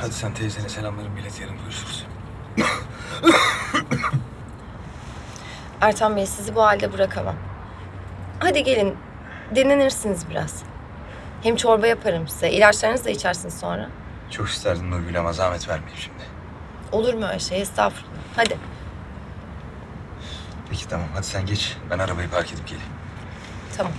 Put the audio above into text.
Hadi sen teyzene selamlarım. bilet yarın görüşürüz. Ertan Bey sizi bu halde bırakamam. Hadi gelin dinlenirsiniz biraz. Hem çorba yaparım size. İlaçlarınızı da içersiniz sonra. Çok isterdim Nurgül ama zahmet vermeyeyim şimdi. Olur mu öyle şey? Estağfurullah. Hadi. Peki tamam hadi sen geç. Ben arabayı park edip geleyim. Tamam.